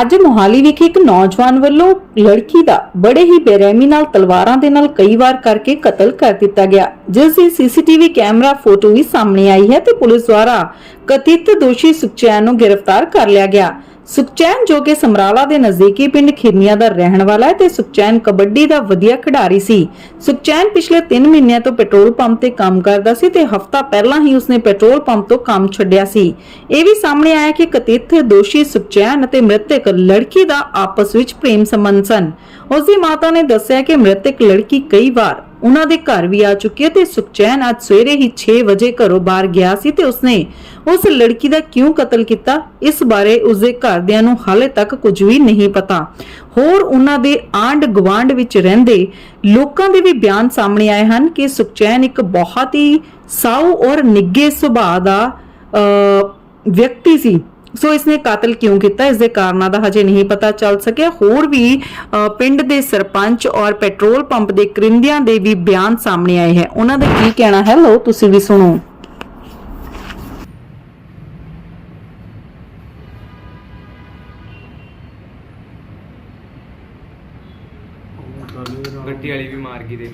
ਅੱਜ ਮੋਹਾਲੀ ਵਿਖੇ ਇੱਕ ਨੌਜਵਾਨ ਵੱਲੋਂ ਲੜਕੀ ਦਾ ਬੜੇ ਹੀ ਬੇਰਹਿਮੀ ਨਾਲ ਤਲਵਾਰਾਂ ਦੇ ਨਾਲ ਕਈ ਵਾਰ ਕਰਕੇ ਕਤਲ ਕਰ ਦਿੱਤਾ ਗਿਆ। ਜਿਸ ਦੀ ਸੀਸੀਟੀਵੀ ਕੈਮਰਾ, ਫੋਟੋ ਵੀ ਸਾਹਮਣੇ ਆਈ ਹੈ ਤੇ ਪੁਲਿਸ ਦੁਆਰਾ ਕਥਿਤ ਦੋਸ਼ੀ ਸੁਖਚੈਨ ਨੂੰ ਗ੍ਰਿਫਤਾਰ ਕਰ ਲਿਆ ਗਿਆ। ਸੁਖਚੈਨ ਜੋ ਕਿ ਸਮਰਾਲਾ ਦੇ ਨਜ਼ਦੀਕੀ ਪਿੰਡ ਖਿਰਨੀਆ ਦਾ ਰਹਿਣ ਵਾਲਾ ਹੈ ਤੇ ਸੁਖਚੈਨ ਕਬੱਡੀ ਦਾ ਵਧੀਆ ਖਿਡਾਰੀ ਸੀ। ਸੁਖਚੈਨ ਪਿਛਲੇ 3 ਮਹੀਨਿਆਂ ਤੋਂ ਪੈਟਰੋਲ ਪੰਪ ਤੇ ਕੰਮ ਕਰਦਾ ਸੀ ਤੇ ਹਫਤਾ ਪਹਿਲਾਂ ਹੀ ਉਸਨੇ ਪੈਟਰੋਲ ਪੰਪ ਤੋਂ ਕੰਮ ਛੱਡਿਆ ਸੀ। ਇਹ ਵੀ ਸਾਹਮਣੇ ਆਇਆ ਕਿ ਕਥਿਤ ਦੋਸ਼ੀ ਸੁਖਚੈਨ ਅਤੇ ਮ੍ਰਿਤਕ ਲੜਕੀ ਦਾ ਆਪਸ ਵਿੱਚ ਪ੍ਰੇਮ ਸੰਬੰਧ ਸਨ। ਉਸ ਦੀ ਮਾਤਾ ਨੇ ਦੱਸਿਆ ਕਿ ਮ੍ਰਿਤਕ ਲੜਕੀ ਕਈ ਵਾਰ ਉਹਨਾਂ ਦੇ ਘਰ ਵੀ ਆ ਚੁੱਕੀ ਹੈ ਤੇ ਸੁਖਚੈਨ ਅੱਜ ਸਵੇਰੇ ਹੀ 6 ਵਜੇ ਘਰੋਂ ਬਾਹਰ ਗਿਆ ਸੀ ਤੇ ਉਸਨੇ ਉਸ ਲੜਕੀ ਦਾ ਕਿਉਂ ਕਤਲ ਕੀਤਾ? ਇਸ ਬਾਰੇ ਉਸਦੇ ਘਰਦਿਆਂ ਨੂੰ ਹਾਲੇ ਤੱਕ ਕੁਝ ਵੀ ਨਹੀਂ ਪਤਾ। ਹੋਰ ਉਹਨਾਂ ਦੇ ਆਂਡ ਗਵਾਂਡ ਵਿੱਚ ਰਹਿੰਦੇ ਲੋਕਾਂ ਦੇ ਵੀ ਬਿਆਨ ਸਾਹਮਣੇ ਆਏ ਹਨ ਕਿ ਸੁਖਚੈਨ ਇੱਕ ਬਹੁਤ ਹੀ ਸਾਊ ਔਰ ਨਿੱਗੇ ਸੁਭਾਅ ਦਾ ਅ, ਵਿਅਕਤੀ ਸੀ। ਸੋ ਇਸਨੇ ਕਾਤਲ ਕਿਉਂ ਕੀਤਾ? ਇਸ ਦੇ ਕਾਰਨਾਂ ਦਾ ਹਜੇ ਨਹੀਂ ਪਤਾ ਚੱਲ ਸਕਿਆ। ਹੋਰ ਵੀ ਪਿੰਡ ਦੇ ਸਰਪੰਚ ਔਰ ਪੈਟਰੋਲ ਪੰਪ ਦੇ ਕਰਿੰਦਿਆਂ ਦੇ ਵੀ ਬਿਆਨ ਸਾਹਮਣੇ ਆਏ ਹੈ। ਉਹਨਾਂ ਦਾ ਕੀ ਕਹਿਣਾ? ਹੈ ਲੋ ਤੁਸੀਂ ਵੀ ਸੁਣੋ। ਗੱਡੀ ਵਾਲੀ ਵੀ ਮਾਰ ਗਈ ਦੇ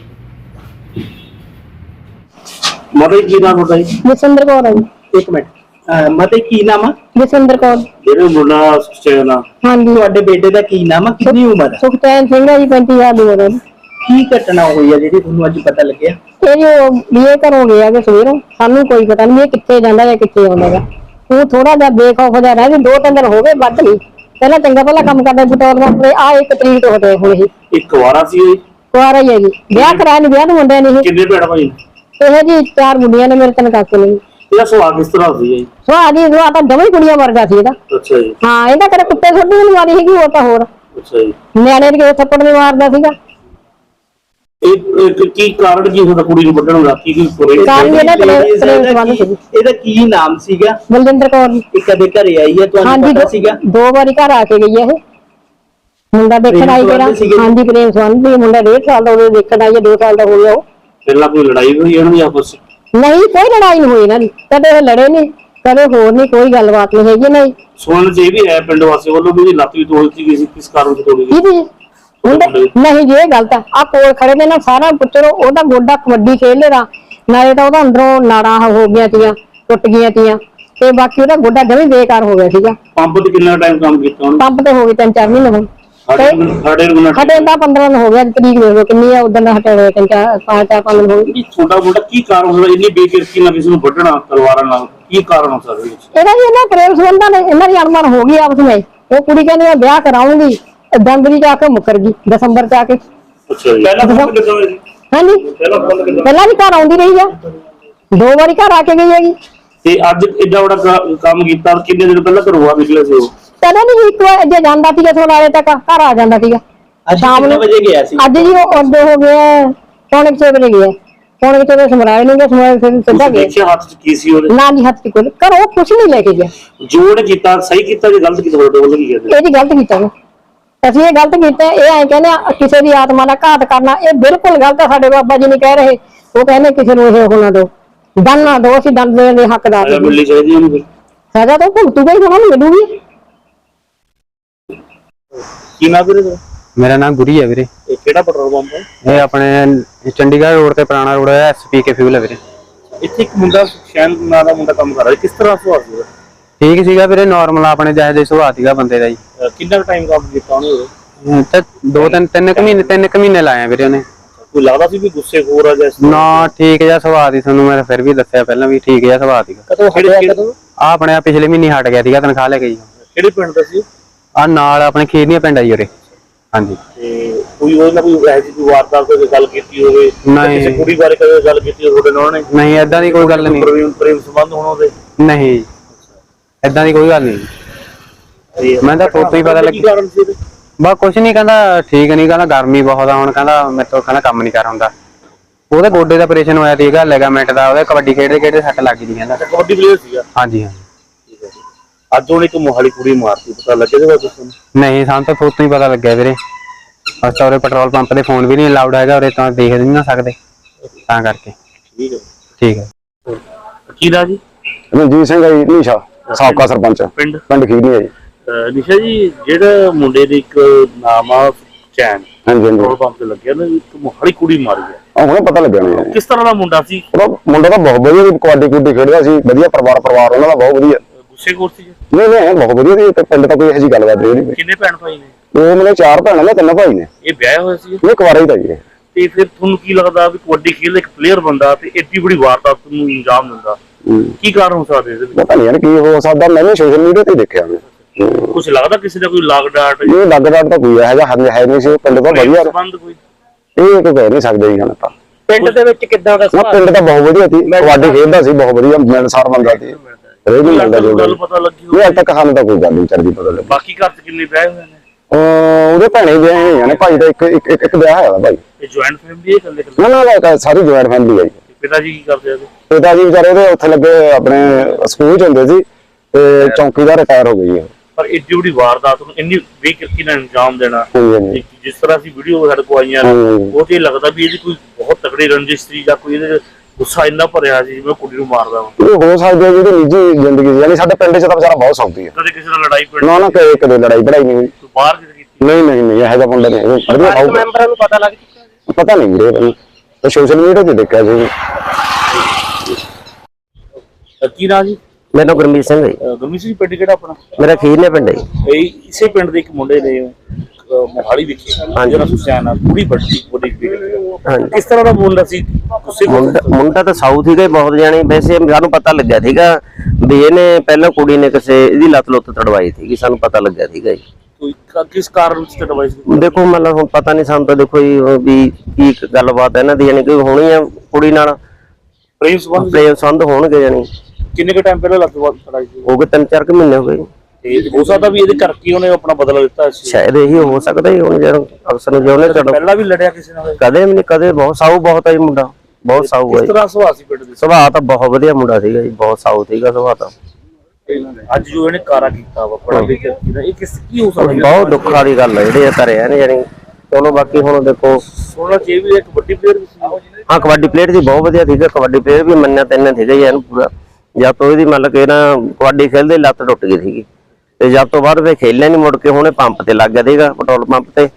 ਮਤੇ ਕੀ ਨਾਮ ਹੁੰਦਾ ਜੀ। ਜਸਵਿੰਦਰ ਕੌਰ ਹੈ ਜੀ। ਇੱਕ ਮਿੰਟ। ਅਹ ਮਤੇ ਕੀ ਨਾਮ ਆ? ਜਸਵਿੰਦਰ ਕੌਰ। ਜਿਹੜੇ ਮੁੰਡਾ ਸਚੇਨਾ ਹਾਂਜੀ। ਤੁਹਾਡੇ ਬੇਟੇ ਦਾ ਕੀ ਨਾਮ ਆ? ਕਿੰਨੀ ਉਮਰ ਹੈ ਸੁਖਚੈਨ ਸਿੰਘ ਹੈ ਜੀ 35 ਸਾਲ ਦੀ ਉਮਰ ਹੈ। ਕੀ ਘਟਨਾ ਹੋਈ ਆ ਜਿਹੜੀ ਤੁਹਾਨੂੰ ਅੱਜ ਪਤਾ ਲੱਗਿਆ? ਇਹ ਜੋ ਬੀਏ ਘਰੋਂ ਗਿਆ ਕਿ ਸਵੇਰੋਂ। ਸਾਨੂੰ ਕੋਈ ਪਤਾ ਨਹੀਂ ਇਹ ਕਿੱਥੇ ਜਾਂਦਾ ਜਾਂ ਕਿੱਥੇ ਆਉਂਦਾ ਗਾ। ਉਹ ਥੋੜਾ ਜਿਹਾ ਬੇਖੌਫ ਜਿਹਾ ਰਹਿ ਗਿਆ ਦੋ ਤਿੰਨ ਦਿਨ ਹੋ ਗਏ ਵੱਧ ਨਹੀਂ। ਪਹਿਲਾਂ ਚੰਗਾ ਪਹਿਲਾਂ ਕੰਮ ਕਰਦਾ ਸੀ ਟੋਲ ਪੰਪ ਤੇ ਆ ਇੱਕ ਤਰੀਕ ਤੋਂ ਹਟੇ ਹੁਣ ਇਹ ਇੱਕ ਵਾਰਾ ਸੀ ਇਹ। ਕੁਆਰਾ ਹੀ ਹੈ ਜੀ। ਵਿਆਹ ਕਰਾਇਆ ਨਹੀਂ ਵਿਆਹ ਨੂੰ ਮੁੰਡਿਆਂ ਨੇ ਕਿੰਨੇ ਭੈਣ ਭਾਈ ਇਹ ਇਹ ਜੀ ਚਾਰ ਮੁੰਡੀਆਂ ਨੇ ਮੇਰੇ ਤਿੰਨ ਕਾਕੇ ਨੇ ਜੀ। ਇਹਦਾ ਸੁਭਾਅ ਕਿਸ ਤਰ੍ਹਾਂ ਸੀ ਜੀ ਸੋ ਆ ਜੀ ਉਹ ਤਾਂ ਜਮੀ ਕੁੜੀਆਂ ਵਰਗਾ ਸੀ ਇਹਦਾ। ਅੱਛਾ ਜੀ। ਹਾਂ ਇਹਦਾ ਕਦੇ ਕੁੱਤੇ ਛੋਟੀ ਨਹੀਂ ਮਾਰੀ ਹੈਗੀ ਉਹ ਤਾਂ ਹੋਰ। ਅੱਛਾ ਜੀ। ਨਿਆਣੇ ਦੇ ਥੱਪੜ ਨਹੀਂ ਮਾਰਦਾ ਸੀਗਾ। ਇਹ ਇਹ ਕੀ ਕਾਰਨ ਕੀ ਹੁੰਦਾ ਕੁੜੀ ਨੂੰ ਵੱਢਣ ਦਾ? ਕੀ ਕੀ ਪੁਰੇ ਕਾਰਨ ਇਹਦਾ ਪ੍ਰੇਮ ਪ੍ਰੇਮ ਸੰਬੰਧ ਸੀ ਇਹਦਾ ਕੀ ਨਾਮ ਸੀਗਾ? ਬਲਜਿੰਦਰ ਕੌਰ ਜੀ। ਇਹ ਕਦੇ ਘਰੇ ਆਈ ਹੈ ਤੁਹਾਨੂੰ ਹਾਂਜੀ ਪਤਾ ਦੋ- ਸੀਗਾ? ਦੋ ਵਾਰੀ ਘਰ ਆ ਕੇ ਗਈ ਹੈ ਇਹ। ਮੁੰਡਾ ਦੇਖਣ ਪ੍ਰੇਮ ਆਈ ਸੰਬੰਧ ਜਿਹੜਾ? ਹਾਂਜੀ ਪ੍ਰੇਮ ਸੰਬੰਧ ਮੁੰਡਾ ਡੇਢ ਸਾਲ ਦਾ ਉਹਦੇ ਦੇਖਣ ਆਈ ਹੈ 2 ਸਾਲ ਦਾ ਹੋ ਗਿਆ ਉਹ। ਪਹਿਲਾਂ ਕੋਈ ਲੜਾਈ ਹੋਈ ਇਹਨਾਂ ਦੀ ਆਪਸ ਵਿੱਚ ਨਹੀਂ ਕੋਈ ਲੜਾਈ ਨਹੀਂ ਹੋਈ ਇਹਨਾਂ ਦੀ। ਕਦੇ ਇਹ ਲੜੇ ਨਹੀਂ ਕਦੇ ਹੋਰ ਨਹੀਂ ਕੋਈ ਗੱਲਬਾਤ ਨਹੀਂ ਹੈਗੀ ਨਹੀਂ ਸੁਣਨ ਚ ਇਹ ਵੀ ਹੈ ਪਿੰਡ ਵਾਸੀ ਵੱਲੋਂ ਵੀ ਇਹਦੀ ਲੱਤ ਵੀ ਤੋੜ ਦਿੱਤੀ ਗਈ ਸੀ ਕਿਸ ਕਾਰਨ ਤੋਂ ਤੋੜੀ ਗਈ? ਇਹਦੀ ਮੁੰਡੇ ਨਹੀਂ ਜੀ ਇਹ ਗਲਤ ਹੈ ਆ ਕੋਲ ਖੜੇ ਨੇ ਨਾ ਸਾਰਾ ਪੁੱਛੋ ਉਹਦਾ ਗੋਡਾ ਕਬੱਡੀ ਖੇਡਦੇ ਦਾ ਨਾਲੇ ਤਾਂ ਉਹਦਾ ਅੰਦਰੋਂ ਨਾੜਾਂ ਹੋ ਗਈਆਂ ਤੀਆਂ ਟੁੱਟ ਗਈਆਂ ਤੀਆਂ। ਤੇ ਬਾਕੀ ਉਹਦਾ ਗੋਡਾ ਜਮੀ ਬੇਕਾਰ ਹੋ ਗਿਆ ਸੀਗਾ। ਪੰਪ ਤੇ ਕਿੰਨਾ ਟਾਈਮ ਕੰਮ ਕੀਤਾ ਉਹਨੇ? ਪੰਪ ਤੇ ਹੋ ਗਏ ਤਿੰਨ ਚਾਰ ਮਹੀਨੇ ਹੁਣ ਸਾਡੇ ਹਟੇ ਦਾ 15 ਦਿਨ ਹੋ ਗਿਆ ਤਰੀਕ ਦੇ ਕਿੰਨੀ ਆ ਉਦੋਂ ਦਾ ਹਟੇ ਹੋਏ ਤਿੰਨ ਚਾਰ ਪੰਜ ਚਾਰ ਪੰਜ ਦਿਨ ਹੋ ਗਏ। ਛੋਟਾ ਮੋਟਾ ਕੀ ਕਾਰਨ ਹੁੰਦਾ ਇੰਨੀ ਬੇਕਿਰਕੀ ਨਾਲ ਕਿਸੇ ਨੂੰ ਵੱਢਣਾ ਤਲਵਾਰਾਂ ਨਾਲ ਕੀ ਕਾਰਨ ਹੋ ਸਕਦਾ ਇਸ ਇਹਦਾ ਵੀ ਇਹਨਾਂ ਪ੍ਰੇਮ ਸੰਬੰਧਾਂ ਨੇ ਇਹਨਾਂ ਦੀ ਅਣਮਨ ਹੋ ਗਈ ਆਪਸ ਵਿੱਚ। ਉਹ ਕੁੜੀ ਕਹਿੰਦੀ ਮੈਂ ਵਿਆਹ ਕਰਾਉਂਗੀ ਜਨਵਰੀ ਜਾ ਕੇ ਮੁੱਕਰ ਗਈ ਦਸੰਬਰ ਜਾ ਕੇ। ਅੱਛਾ ਜੀ। ਪਹਿਲਾਂ ਫੋਨ ਕਿੱਦਾਂ ਹੋਇਆ ਜੀ? ਹਾਂਜੀ। ਪਹਿਲਾਂ ਫੋਨ ਕਿੱਦਾਂ ਪਹਿਲਾਂ ਵੀ ਘਰ ਆਉਂਦੀ ਰਹੀ ਆ। ਦੋ ਵਾਰੀ ਘਰ ਆ ਕੇ ਗਈ ਹੈਗੀ। ਤੇ ਅੱਜ ਏਡਾ ਵੱਡਾ ਕ- ਕੰਮ ਕੀਤਾ ਕਿੰਨੇ ਦਿਨ ਪਹਿਲਾਂ ਘਰੋਂ ਆ ਨਿਕਲੇ ਸੀ ਉਹ? ਕਦੇ ਨਹੀਂ ਇੱਕ ਵਾਰ ਜੇ ਜਾਂਦਾ ਸੀਗਾ ਥੋੜਾ ਨਾਲੇ ਤੱਕ ਘਰ ਆ ਜਾਂਦਾ ਸੀਗਾ। ਅੱਜ ਸ਼ਾਮ ਕਿੰਨੇ ਨੂੰ- ਵਜੇ ਗਿਆ ਸੀ? ਅੱਜ ਜੀ ਉਹ ਅੱਡੇ ਹੋ ਗਿਆ ਪੌਣੇ 6 ਵਜੇ ਗਿਆ। ਪੌਣੇ 6 ਵਜੇ ਸਮਰਾਏ ਨਹੀਂ ਗਿਆ ਸਮਰਾਏ ਫਿਰ ਸਿੱਧਾ ਤੁਸੀਂ ਗਿਆ। ਦੇਖਿਆ ਹੱਥ 'ਚ ਕੀ ਸੀ ਉਹਦੇ? ਨਾ ਜੀ ਹੱਥ ਕੋਲ ਘਰੋਂ ਕੁਛ ਨਹੀਂ ਲੈ ਕੇ ਗਿਆ। ਜੋੜ ਕੀਤਾ ਸਹੀ ਕੀਤਾ ਜੇ ਗਲਤ ਕੀਤਾ ਤੁਹਾਡੇ ਵੱਲੋਂ ਕੀ ਕਹਿੰਦੇ ਇਹ ਜੀ ਗਲਤ ਕੀਤਾ ਵਾ। ਅਸੀਂ ਇਹ ਗਲਤ ਕੀਤਾ ਇਹ ਐਂ ਕਹਿੰਦੇ ਆ ਕਿਸੇ ਦੀ ਆਤਮਾ ਦਾ ਘਾਤ ਕਰਨਾ ਇਹ ਬਿਲਕੁਲ ਗਲਤ ਆ ਸਾਡੇ ਬਾਬਾ ਜੀ ਨਹੀਂ ਕਹਿ ਰਹੇ। ਉਹ ਕਹਿੰਦੇ ਕਿਸੇ ਨੂੰ ਇਹ ਹੋਣਾ ਦੋ ਦੰਨ ਨਾ ਦੋ ਅਸੀਂ ਦੰਦ ਦੇਣ ਦੇ ਹੱਕਦਾਰ ਨਹੀਂ ਮਿਲਣੀ ਚਾਹੀਦੀ ਉਹਨੂੰ ਫਿਰ। ਸਜ਼ਾ ਤਾਂ ਭੁਗਤੂਗਾ ਹੀ ਉਹਨਾਂ ਨੂੰ ਮਿਲੂਗੀ। ਕੀ ਨਾਮ ਵੀਰੇ ਤੇਰਾ? ਮੇਰਾ ਨਾਮ ਗੁਰੀ ਹੈ ਵੀਰੇ। ਇਹ ਕਿਹੜਾ ਪੈਟਰੋਲ ਪੰਪ ਹੈ? ਇਹ ਆਪਣੇ ਚੰਡੀਗੜ੍ਹ ਰੋਡ ਤੇ ਪੁਰਾਣਾ ਰੋਡ ਹੈ ਐਸਪੀ ਕੇ ਫਿਊਲ ਹੈ ਵੀਰੇ। ਇੱਥੇ ਇੱਕ ਮੁੰਡਾ ਸ਼ੈਨ ਨਾਂ ਦਾ ਮੁੰਡਾ ਕੰਮ ਕਰ ਰਿਹਾ ਕਿਸ ਤਰ੍ਹਾਂ ਸੁਭਾਅ ਸੀ ਉਹਦਾ? ਠੀਕ ਸੀਗਾ ਵੀਰੇ ਨਾਰਮਲ ਆਪਣੇ ਜਿਹੇ ਦੇ ਸੁਭਾਅ ਸੀਗਾ ਬੰਦੇ ਦਾ ਜੀ। ਅਹ ਕਿੰਨਾ ਟਾਈਮ ਕੰਮ ਕੀਤਾ ਉਹਨੇ ਉਦੋਂ? ਅਹ ਤੇ ਦੋ ਤਿੰਨ ਤਿੰਨ ਕੁ ਮਹੀਨੇ ਤਿੰਨ ਕੁ ਮਹੀਨੇ ਲਾਏ ਆ ਵੀਰੇ ਉਹਨੇ। ਕੋਈ ਲੱਗਦਾ ਸੀ ਵੀ ਗੁੱਸੇ ਖੋਰ ਆ ਜਾਂ ਇਸ ਤਰ੍ਹਾਂ? ਨਾ ਠੀਕ ਜਿਹਾ ਸੁਭਾਅ ਦੀ ਤੁਹਾਨੂੰ ਮੈਂ ਫਿਰ ਵੀ ਦੱਸਿਆ ਪਹਿਲਾਂ ਵੀ ਠੀਕ ਜਿਹਾ ਸੁਭਾਅ ਸੀਗਾ। ਕਦੋਂ ਹਟਿਆ ਕਦੋਂ? ਆ ਆਪਣੇ ਆਹ ਪਿਛਲੇ ਮਹੀਨੇ ਹਟ ਗਿਆ ਸੀਗਾ ਤਨਖਾਹ ਲੈ ਕੇ ਜੀ। ਕਿਹੜੇ ਪਿੰਡ ਦਾ ਸੀ? ਆ ਨਾਲ ਆਪਣੇ ਖੇੜੀਆਂ ਪਿੰਡ ਆ ਜੀ ਉਰੇ। ਹਾਂਜੀ। ਤੇ ਕੋਈ ਉਹਦੇ ਨਾਲ ਕੋਈ ਜਿਹੀ ਕੋਈ ਵਾਰਤਾ ਕੋਈ ਗੱਲ ਕੀਤੀ ਹੋਵੇ? ਨਹੀਂ। ਕਿਸੇ ਕੁੜੀ ਬਾਰੇ ਕਦੇ ਗੱਲ ਕੀਤੀ ਹੋਵੇ ਤੁਹਾਡੇ ਨਾਲ ਉਹਨੇ? ਨਹੀਂ ਦੀ ਕੋਈ ਗੱਲ ਨਹੀਂ। ਪ੍ਰੇਮ ਪ੍ਰੇਮ ਸੰਬੰਧ ਹੋਣ ਉਹਦੇ? ਨਹੀਂ। ਏਦਾਂ ਦੀ ਕੋਈ ਗੱਲ ਨਹੀਂ। ਤੇ ਮੈਂ ਤਾਂ ਫੋਟੋ ਹੀ ਪਤਾ ਕੀ ਲੱਗੀ ਕਾਰਨ ਸੀ ਇਹਦੇ? ਬਾ ਕੁਛ ਨਹੀਂ ਕਹਿੰਦਾ ਠੀਕ ਨਹੀਂ ਕਹਿੰਦਾ ਗਰਮੀ ਬਹੁਤ ਆ ਹੁਣ ਕਹਿੰਦਾ ਮੇਰੇ ਤੋਂ ਕਹਿੰਦਾ ਕੰਮ ਨਹੀਂ ਕਰ ਹੁੰਦਾ। ਉਹਦੇ ਗੋਡੇ ਦਾ ਆਪਰੇਸ਼ਨ ਹੋਇਆ ਸੀਗਾ ਲਿਗਾਮੈਂਟ ਦਾ ਉਹਦੇ ਕਬੱਡੀ ਖੇਡਦੇ ਖੇਡਦੇ ਸੱਟ ਲੱਗ ਗਈ ਕਹਿੰਦਾ। ਕਬੱਡੀ ਪਲੇਅਰ ਸੀਗਾ? ਹਾਂਜੀ ਹੈ। ਅੱਜ ਉਹਨੇ ਇੱਕ ਮੋਹਾਲੀ ਕੁੜੀ ਮਾਰਤੀ ਪਤਾ ਬਾਰੇ ਤੁਹਾਨੂੰ ਨਹੀਂ ਸਾਨੂੰ ਤਾਂ ਫੋਟੋ ਹੀ ਪਤਾ ਲੱਗਿਆ ਵੀਰੇ। ਅਸ ਤਾਂ ਉਰੇ ਪੈਟਰੋਲ ਪੰਪ ਦੇ ਫੋਨ ਵੀ ਨਹੀਂ ਅਲਾਉਡ ਹੈਗਾ ਉਰੇ ਤਾਂ ਦੇਖ ਨਹੀਂ ਨਾ ਸਕਦੇ। ਤਾਂ ਕਰਕੇ। ਠੀਕ ਹੈ। ਠੀਕ ਹੈ। ਕੀ ਦਾ ਜੀ? ਰਣਜੀਤ ਸਿੰਘ ਹੈ ਜੀ ਨੀਸ਼ਾ ਸਾਬਕਾ ਸਰਪੰਚ। ਪਿੰਡ? ਪਿੰਡ ਖੀਰਨੀ ਹੈ ਜੀ। ਅਹ ਨਿਸ਼ਾ ਜੀ ਜਿਹੜਾ ਮੁੰਡੇ ਦੇ ਇੱਕ ਨਾਮ ਆ ਚੈਨ ਹਾਂਜੀ ਹਾਂਜੀ। ਪੈਟਰੋਲ ਪੰਪ ਤੇ ਲੱਗਿਆ ਨਾ ਇੱਕ ਮੋਹਾਲੀ ਕੁੜੀ ਮਾਰੀ ਹੈ ਆ ਹੁਣ ਪਤਾ ਲੱਗਿਆ ਮੈਨੂੰ ਕਿਸ ਤਰ੍ਹਾਂ ਦਾ ਮੁੰਡਾ ਸੀ? ਉਹਦਾ ਮੁੰਡਾ ਤਾਂ ਬਹੁਤ ਵਧੀਆ ਸੀ ਕਬੱਡੀ ਕੁੱਡੀ ਖੇਡਦਾ ਸੀ ਵਧੀਆ ਪਰਿਵਾਰ ਪਰਿਵਾਰ ਉਹਨਾਂ ਦਾ ਬਹੁਤ ਵਧੀਆ। ਗੁੱਸੇ ਖੋਰ ਸੀ ਨਹੀਂ ਨਹੀਂ ਬਹੁਤ ਵਧੀਆ ਸੀ ਤੇ ਪਿੰਡ ਤਾਂ ਕੋਈ ਇਹੋ ਜਿਹੀ ਗੱਲਬਾਤ ਨਹੀਂ ਕਿੰਨੇ ਭੈਣ ਭਾਈ ਨੇ? ਉਹ ਮੇਰੇ ਚਾਰ ਭੈਣਾਂ ਨੇ ਤਿੰਨ ਭਾਈ ਨੇ। ਇਹ ਵਿਆਹ ਹੋਇਆ ਸੀ ਇਹ? ਕੁਵਾਰਾ ਹੀ ਤਾਂ ਜੀ ਇਹ। ਤੇ ਫਿਰ ਤੁਹਾਨੂੰ ਕੀ ਲੱਗਦਾ ਵੀ ਕਬੱਡੀ ਖੇਡ ਇੱਕ ਪਲੇਅਰ ਬੰਦਾ ਤੇ ਏਡੀ ਬੜੀ ਵਾਰਦਾਤ ਨੂੰ ਅੰਜਾਮ ਦਿੰਦਾ। ਕੀ ਕਾਰਨ ਹੋ ਸਕਦੇ ਇਹਦੇ ਵਿੱਚ? ਪਤਾ ਨਹੀਂ ਯਾਰ ਕੀ ਹੋ ਸਕਦਾ? ਮੈਂ ਵੀ ਸੋਸ਼ਲ ਮੀਡੀਆ ਤੇ ਹੀ ਦੇਖਿਆ ਮੈਂ। ਹੂੰ। ਕੁਝ ਲੱਗਦਾ ਕਿਸੇ ਦਾ ਕੋਈ ਲਾਗ ਡਾਟ? ਇਹ ਲੱਗ ਡਾਟ ਤਾਂ ਕੋਈ ਇਹੋ ਜਿਹਾ ਹੈ ਨਹੀਂ ਸੀ ਉਹ ਪਿੰਡ ਤਾਂ ਵਧੀਆ। ਸੰਬੰਧ ਕੋਈ? ਇਹ ਕੋਈ ਕਹਿ ਨਹੀਂ ਸਕਦੇ ਜੀ ਹੁਣ ਤਾਂ। ਪਿੰਡ ਦੇ ਵਿੱਚ ਕਿੱਦਾਂ ਦਾ ਨਾ ਪਿੰਡ ਤਾਂ ਬਹੁਤ ਵਧੀਆ ਸੀ ਕਬੱਡੀ ਖੇਡਦਾ ਸੀ ਬਹੁਤ ਵਧੀਆ ਮਿਲਸਾਰ ਬੰਦਾ ਸੀ। ਇਹ ਵੀ ਮਿਲਦਾ ਜੋ ਗੱਲ ਪਤਾ ਲੱਗੀ ਹੋਵੇ। ਅੱਜ ਤੱਕ ਸਾਨੂੰ ਤਾਂ ਕੋਈ ਗੱਲ ਨਹੀਂ ਚੱਲਦੀ ਪਤਾ ਲੱਗਾ। ਬਾਕੀ ਘਰ ਚ ਕਿੰਨੇ ਵਿਆਹ ਹੋਏ ਨੇ? ਅਹ ਉਹਦੇ ਭੈਣੇ ਵਿਆਹ ਹੋਈਆਂ ਨੇ ਭਾਈ ਦਾ ਇੱਕ ਇੱਕ ਇੱਕ- ਇੱਕ ਵਿਆਹ ਹੋਇਆ ਵਾ ਭਾਈ। ਇਹ ਜੁਆਇੰਟ ਫੈਮਿਲੀ ਹੈ ਇਕੱਲੇ ਇਕੱਲੇ? ਨਾ ਨਾ ਨਾ ਇੱਕ ਸਾਰੀ ਜੁਆਇੰਟ ਫੈਮਿਲੀ ਹੈ ਜੀ। ਪਿਤਾ ਜੀ ਕੀ ਕਰਦੇ ਆ ਇਹਦੇ? ਪਿਤਾ ਜੀ ਵਿਚਾਰੇ ਉਹਦੇ ਉੱਥੇ ਲੱਗੇ ਆਪਣੇ ਸਕੂਲ ਚ ਹੁੰਦੇ ਸੀ ਤੇ ਚੌਂਕੀਦਾਰ ਰਿਟਾਇਰ ਹੋ ਗਈ ਹੈ ਪਰ ਏਡੀ ਬੜੀ ਵਾਰਦਾਤ ਨੂੰ ਇੰਨੀ ਬੇਕਿਰਕੀ ਨਾਲ ਅੰਜਾਮ ਦੇਣਾ ਹਾਂਜੀ ਹਾਂਜੀ। ਇੱਕ ਜਿਸ ਤਰ੍ਹਾਂ ਅਸੀਂ ਵੀਡੀਓ ਸਾਡੇ ਕੋਲ ਆਈਆਂ ਨੇ, ਹਾਂਜੀ। ਉਹ ਤੇ ਲੱਗਦਾ ਵੀ ਇਹਦੀ ਕੋਈ ਬਹੁਤ ਤਕੜੀ ਰੰਜਿਸ਼ ਸੀ ਜਾਂ ਕੋਈ ਇਹਦੇ 'ਚ ਗੁੱਸਾ ਇੰਨਾ ਭਰਿਆ ਸੀ ਜਿਵੇਂ ਕੁੜੀ ਨੂੰ ਮਾਰਦਾ ਵਾ। ਇਹ ਹੋ ਸਕਦਾ ਹੈ ਜਿਹਦੀ ਨਿੱਜੀ ਜ਼ਿੰਦਗੀ ਸੀ ਯਾਨੀ ਸਾਡੇ ਪਿੰਡ ਚ ਤਾਂ ਵਿਚਾਰਾ ਬਹੁਤ ਸੌਖੀ ਹੈ। ਕਦੇ ਕਿਸੇ ਨਾਲ ਲੜਾਈ ਪੜੀ ਨਾ ਨਾ ਕਦੇ ਕਦੇ ਲੜਾਈ ਪੜਾਈ ਨਹੀਂ ਹੋਈ। ਕੋਈ ਬਾਹਰ ਕਿਤੇ ਕੀਤੀ? ਨਹੀਂ ਨਹੀਂ ਨਹੀਂ ਇਹੋ ਜਿਹਾ ਮੁੰਡਾ ਨਹੀਂ। ਹੈਗਾ। ਵਧੀਆ ਖਾਊਗਾ ਮੈਂਬਰਾਂ ਨੂੰ ਪਤਾ ਲੱਗ ਚੁੱਕਾ ਪਤਾ ਨਹੀਂ ਵੀਰੇ ਮੈਨੂੰ ਤੇ ਸੋਸ਼ਲ ਮੀਡੀਆ ਤੇ ਦੇਖਿਆ ਸੀ ਅਹ ਕੀ ਨਾਂ ਜੀ? ਮੇਰਾ ਨਾਮ ਗੁਰਮੀਤ ਸਿੰਘ ਹੈ ਜੀ। ਅਹ ਗੁਰਮੀਤ ਸਿੰਘ ਪਿੰਡ ਕਿਹੜਾ ਆਪਣਾ? ਮੇਰਾ ਖੀਰ ਨੇ ਪਿੰਡ ਹੈ ਜੀ। ਇਹ ਇਸੇ ਪਿੰਡ ਦੇ ਇੱਕ ਮੁੰਡੇ ਨੇ ਅਹ ਮੋਹਾਲੀ ਵਿਖੇ ਜਿਹੜਾ ਸੁਸਿਆਨਾ ਪੂਰੀ ਵੱਡੀ ਬੜੀ ਹਾਂਜੀ। ਕਿਸ ਤਰ੍ਹਾਂ ਦਾ ਮੁੰਡਾ ਸੀ? ਮੁੰਡਾ ਮੁੰਡਾ ਤਾਂ ਸਾਊਥ ਹੀ ਬਹੁਤ ਜਾਣੀ ਵੈਸੇ ਸਾਨੂੰ ਪਤਾ ਲੱਗਿਆ ਸੀਗਾ ਵੀ ਇਹਨੇ ਪਹਿਲਾਂ ਕੁੜੀ ਨੇ ਕਿਸੇ ਇਹਦੀ ਲੱਤ ਲੁੱਤ ਤੜਵਾਈ ਸੀਗੀ ਸਾਨੂੰ ਪਤਾ ਲੱਗਿਆ ਸੀਗਾ ਜੀ। ਕੋਈ ਕ- ਕਿਸ ਕਾਰਨ ਵਿੱਚ ਡਿਵਾਈਸ ਦੇਖੋ ਮਤਲਬ ਹੁਣ ਪਤਾ ਨਹੀਂ ਸਾਨੂੰ ਤਾਂ ਦੇਖੋ ਜੀ ਉਹ ਵੀ ਕੀ ਇੱਕ ਗੱਲਬਾਤ ਹੈ ਇਹਨਾਂ ਦੀ ਯਾਨੀ ਕਿ ਹੋਣੀ ਆ ਕੁੜੀ ਨਾਲ। ਪ੍ਰੇਮ ਸੰਬੰਧ? ਪ੍ਰੇਮ ਸੰਧ ਹੋਣਗੇ ਜਾਨੀ ਕਿੰਨੇ ਕ ਟਾਈਮ ਪਹਿਲਾਂ ਲੱਗ ਲੜਾਈ ਸੀ? ਹੋ ਗਏ ਤਿੰਨ ਚਾਰ ਕੁ ਮਹੀਨੇ ਹੋ ਗਏ ਜੀ। ਤੇ ਹੋ ਸਕਦਾ ਵੀ ਇਹਦੇ ਕਰਕੇ ਹੀ ਉਹਨੇ ਆਪਣਾ ਬਦਲਾ ਲਿੱਤਾ ਸੀ। ਸ਼ਾਇਦ ਇਹੀ ਹੋ ਸਕਦਾ ਜੀ ਹੁਣ ਜਦੋਂ ਅਫਸਰ ਨੂੰ ਜਿਉਣੇ ਪਹਿਲਾਂ ਵੀ ਲੜਿਆ ਕਿਸੇ ਨਾਲ? ਕਦੇ ਵੀ ਨਹੀਂ ਕਦੇ ਬਹੁਤ ਸਾਊ ਬਹੁਤ ਹੈ ਜੀ ਮੁੰਡਾ ਬਹੁਤ ਸਾਊ ਹੈ ਕਿਸ ਜੀ। ਤਰ੍ਹਾਂ ਸੁਭਾਅ ਸੀ ਪਿੰਡ ਦੇ? ਸੁਭਾਅ ਤਾਂ ਬਹੁਤ ਵਧੀਆ ਮੁੰਡਾ ਸੀਗਾ ਜੀ ਬਹੁਤ ਸਾਊ ਸੀਗਾ ਸੁਭਾਅ ਤਾਂ। ਅੱਜ ਜੋ ਇਹਨੇ ਕਾਰਾ ਕੀਤਾ ਵਾ ਬੜਾ ਬੇਇੱਜ਼ਤੀ ਦਾ ਇਹ ਕਿਸ ਕੀ ਹੋ ਸਕਦਾ? ਬਹੁਤ ਦੁੱਖ ਵਾਲੀ ਗੱਲ ਹੈ ਜਿਹੜੇ ਇਹ ਘਰੇ ਆ ਨੇ ਯਾਨੀ ਚਲੋ ਬਾਕੀ ਹੁਣ ਦੇਖੋ। ਸੋਨਾ ਜੇ ਵੀ ਇੱਕ ਵੱਡੀ ਪਲੇਅਰ ਵੀ ਸੀ। ਹਾਂ ਕਬੱਡੀ ਪਲੇਅਰ ਦੀ ਬਹੁਤ ਵਧੀਆ ਸੀਗਾ ਕਬੱਡੀ ਪਲੇਅਰ ਵੀ ਮੰਨਿਆ ਤੈਨਾਂ ਸੀਗਾ ਜੀ ਇਹਨੂੰ ਪੂਰਾ। ਜਦ ਤੋਂ ਇਹਦੀ ਮਤਲਬ ਕਿ ਨਾ ਕਬੱਡੀ ਖੇਲਦੇ ਲੱਤ ਟੁੱਟ ਗਈ ਸੀਗੀ। ਤੇ ਜਦ ਤੋਂ ਬਾਅਦ ਫੇ ਖੇਲਿਆ ਨਹੀਂ ਮੁੜ ਕੇ ਹੁਣੇ ਪੰਪ ਤੇ ਲੱਗ ਗਿਆ ਸੀਗਾ ਪੈਟਰੋਲ ਪੰਪ ਤੇ।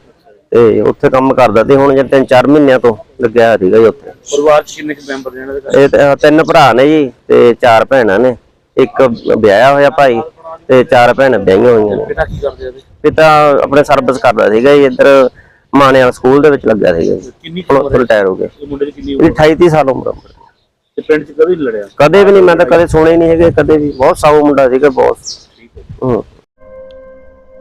ਤੇ ਉੱਥੇ ਕੰਮ ਕਰਦਾ ਤੇ ਹੁਣ ਜੇ ਤਿੰਨ ਚਾਰ ਮਹੀਨਿਆਂ ਤੋਂ ਲੱਗਿਆ ਸੀਗਾ ਜੀ ਉੱਥੇ। ਪਰਿਵਾਰ ਚ ਕਿੰਨੇ ਕੁ ਮੈਂਬਰ ਨੇ ਇਹਨਾਂ ਦੇ ਘਰ? ਇਹ ਤਾਂ ਤਿੰਨ ਭਰਾ ਨੇ ਜੀ ਤੇ ਚਾਰ ਭੈਣਾਂ ਨੇ। ਇੱਕ ਵਿਆਹਿਆ ਹੋਇਆ ਭਾਈ ਤੇ ਚਾਰ ਭੈਣਾਂ ਵਿਆਹੀਆਂ ਹੋਈਆਂ ਨੇ। ਪਿਤਾ ਕੀ ਕਰਦੇ ਆ ਇਹਦੇ? ਪਿਤਾ ਆਪਣੇ ਸਰਵਿਸ ਕਰਦਾ ਸੀਗਾ ਜੀ ਇੱਧਰ ਮਾਣੇ ਵਾਲਾ ਸਕੂਲ ਦੇ ਵਿੱਚ ਲੱਗਿਆ ਸੀਗਾ ਜੀ। ਕਿੰਨੀ ਕੁ ਉਮਰ ਹੈ? ਰਿਟਾਇਰ ਹੋ ਗਿਆ ਇਹ ਮੁੰਡੇ ਦੀ ਕਿੰਨੀ ਇਹਦੀ ਉਮਰ 28 30 ਸਾਲ ਉਮਰ ਆ ਤੇ ਪਿੰਡ ਚ ਕਦੇ ਨੀ ਲੜਿਆ? ਕਦੇ ਵੀ ਨਹੀਂ ਮੈਂ ਤਾਂ ਕਦੇ ਸੁਣੇ ਨਹੀਂ ਹੈਗੇ ਕਦੇ ਵੀ। ਬਹੁਤ ਸਾਊ ਮੁੰਡਾ ਸੀਗਾ ਬਹੁਤ। ਹੂੰ।